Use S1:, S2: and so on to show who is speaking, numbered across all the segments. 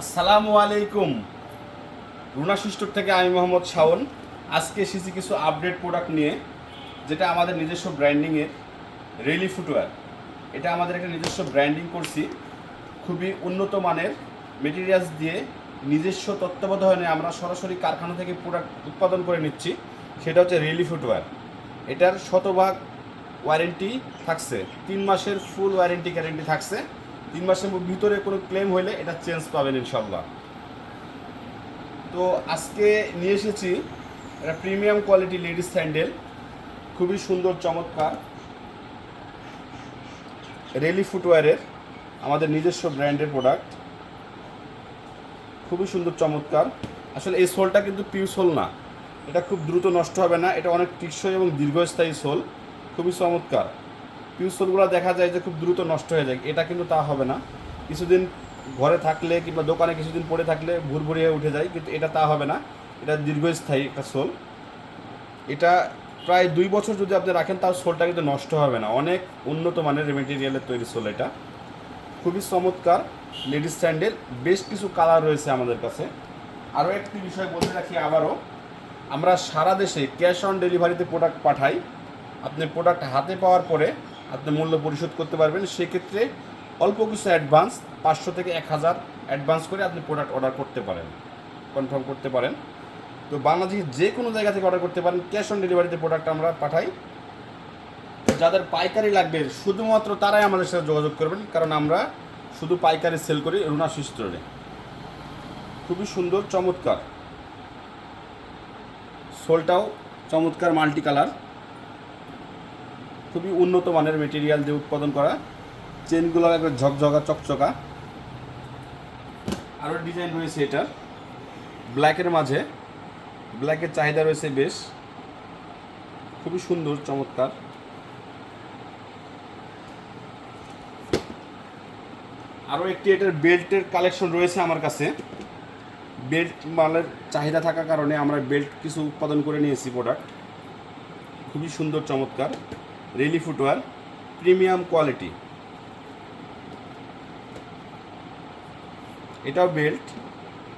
S1: আসসালামু আলাইকুম। রুনা সিস্টোর থেকে আমি মোহাম্মদ শাওন। আজকে এসেছি কিছু আপডেট প্রোডাক্ট নিয়ে, যেটা আমাদের নিজস্ব ব্র্যান্ডিংয়ের রেলি ফুটওয়্যার এটা আমাদের একটা নিজস্ব ব্র্যান্ডিং করছি। খুবই উন্নত মানের মেটেরিয়ালস দিয়ে নিজস্ব তত্ত্বাবধানে আমরা সরাসরি কারখানা থেকে প্রোডাক্ট উৎপাদন করে নিচ্ছি। সেটা হচ্ছে রেলি ফুটওয়্যার এটার শতভাগ ওয়ারেন্টি থাকছে। তিন মাসের ফুল ওয়ারেন্টি গ্যারেন্টি থাকছে। তিন মাসের ভিতরে কোনো ক্লেম হলে এটা চেঞ্জ পাবেন ইনশাল্লাহ তো আজকে নিয়ে এসেছি একটা প্রিমিয়াম কোয়ালিটি লেডিস স্যান্ডেল খুবই সুন্দর, চমৎকার। রেলি ফুটওয়্যারের আমাদের নিজস্ব ব্র্যান্ডের প্রোডাক্ট খুবই সুন্দর, চমৎকার। আসলে এই সোলটা কিন্তু পিউ সোল না। এটা খুব দ্রুত নষ্ট হবে না। এটা অনেক টিকসই এবং দীর্ঘস্থায়ী সোল। খুবই চমৎকার। পিউ সোলগুলো দেখা যায় যে খুব দ্রুত নষ্ট হয়ে যায়। এটা কিন্তু তা হবে না। কিছুদিন ঘরে থাকলে কিংবা দোকানে কিছুদিন পরে থাকলে ভুরভুরিয়ে উঠে যায়, কিন্তু এটা তা হবে না। এটা দীর্ঘস্থায়ী একটা সোল এটা প্রায় দুই বছর যদি আপনি রাখেন, তার সোলটা কিন্তু নষ্ট হবে না। অনেক উন্নত মানের মেটেরিয়ালের তৈরি সোল এটা। খুবই চমৎকার লেডিস স্যান্ডেল। বেশ কিছু কালার রয়েছে আমাদের কাছে। আরও একটি বিষয় বলতে রাখি আবারও। আমরা সারা দেশে ক্যাশ অন ডেলিভারিতে প্রোডাক্ট পাঠাই। আপনি প্রোডাক্ট হাতে পাওয়ার পরে আপনি মূল্য পরিশোধ করতে পারবেন, সেক্ষেত্রে অল্প কিছু অ্যাডভান্স পাঁচশো থেকে এক হাজার অ্যাডভান্স করে আপনি প্রোডাক্ট অর্ডার করতে পারেন কনফার্ম করতে পারেন। তো বাংলাদেশের যে কোনো জায়গা থেকে অর্ডার করতে পারেন ক্যাশ অন ডেলিভারিতে প্রোডাক্ট আমরা পাঠাই। যাদের পাইকারি লাগবে, শুধুমাত্র তারাই আমাদের সাথে যোগাযোগ করবেন, কারণ আমরা শুধু পাইকারি সেল করি রুনা স্টোরে খুবই সুন্দর, চমৎকার। সোলটাও চমৎকার মাল্টি কালার খুবই উন্নত মানের মেটেরিয়াল দিয়ে উৎপাদন করা। চেনগুলো একবার ঝকঝকা, চকচকা। আরও ডিজাইন রয়েছে এটার ব্ল্যাকের মাঝে। ব্ল্যাকের চাহিদা রয়েছে বেশ। খুবই সুন্দর, চমৎকার। আরও একটি এটার বেল্টের কালেকশন রয়েছে আমার কাছে। বেল্ট মালের চাহিদা থাকার কারণে আমরা বেল্ট কিছু উৎপাদন করে নিয়েছি প্রোডাক্ট খুবই সুন্দর, চমৎকার। রেলি ফুটওয়ার প্রিমিয়াম কোয়ালিটি এটাও বেল্ট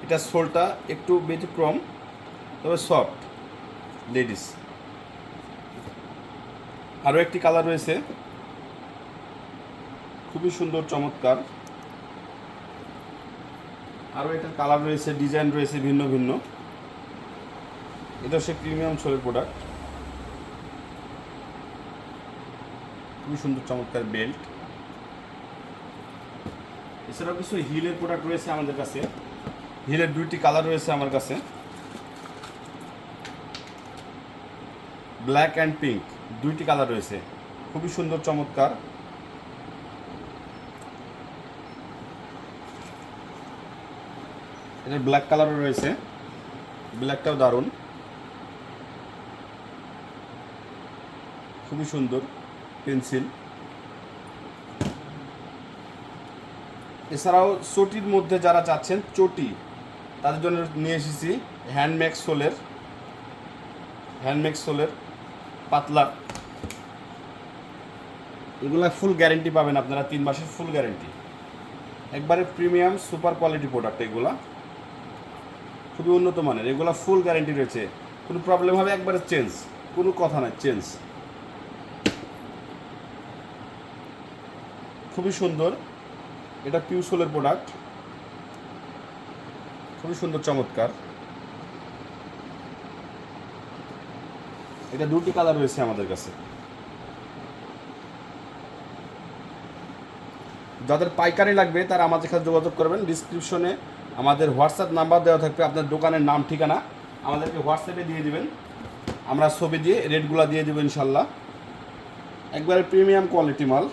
S1: এটা সোলটা একটু ব্যতিক্রম তবে সফট লেডিস আরও একটি কালার রয়েছে। খুবই সুন্দর, চমৎকার। আরও এটার কালার রয়েছে ডিজাইন রয়েছে ভিন্ন ভিন্ন। এটা সে প্রিমিয়াম সোলের প্রোডাক্ট খুবই সুন্দর চমৎকার বেল্ট। এছাড়াও কিছু হিলের প্রোডাক্ট রয়েছে আমাদের কাছে। হিলের দুইটি কালার রয়েছে আমার কাছে। ব্ল্যাক অ্যান্ড পিঙ্ক দুইটি কালার রয়েছে। খুবই সুন্দর, চমৎকার। এটা ব্ল্যাক কালারও রয়েছে। ব্ল্যাকটাও দারুণ। খুবই সুন্দর। পেন্সিল। এছাড়াও চটির মধ্যে যারা চাচ্ছেন, চটি, তাদের জন্য নিয়ে এসেছি হ্যান্ডমেক সোলের হ্যান্ডমেক সোলের পাতলা। এগুলা ফুল গ্যারেন্টি পাবেন আপনারা, তিন মাসের ফুল গ্যারেন্টি একবারে প্রিমিয়াম সুপার কোয়ালিটি প্রোডাক্ট এগুলা। খুবই উন্নত মানের। এগুলা ফুল গ্যারেন্টি রয়েছে। কোনো প্রবলেম হবে, একবারে চেঞ্জ কোনো কথা নাই চেঞ্জ খুবই সুন্দর। এটা পিউসোলের প্রোডাক্ট খুবই সুন্দর, চমৎকার। এটা দুটি কালার রয়েছে আমাদের কাছে। যাদের পাইকারি লাগবে, তারা আমাদের সাথে যোগাযোগ করবেন। ডিসক্রিপশনে আমাদের হোয়াটসঅ্যাপ নাম্বার দেওয়া থাকবে। আপনার দোকানের নাম, ঠিকানা আমাদেরকে হোয়াটসঅ্যাপে দিয়ে দিবেন। আমরা ছবি দিয়ে রেটগুলো দিয়ে দেবো ইনশাল্লাহ। একবারে প্রিমিয়াম কোয়ালিটি মাল।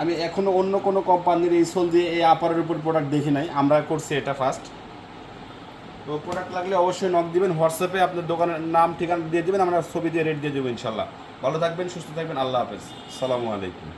S1: আমি এখনও অন্য কোনো কোম্পানির এই সোল দিয়ে এই আপারের উপর প্রোডাক্ট দেখি নাই। আমরা করছি এটা ফার্স্ট তো প্রোডাক্ট লাগলে অবশ্যই নক দিবেন। হোয়াটসঅ্যাপে আপনার দোকানের নাম, ঠিকানা দিয়ে দেবেন। আমরা ছবি দিয়ে রেট দিয়ে দেবো ইনশাল্লাহ ভালো থাকবেন, সুস্থ থাকবেন। আল্লাহ হাফেজ। সালামু আলাইকুম।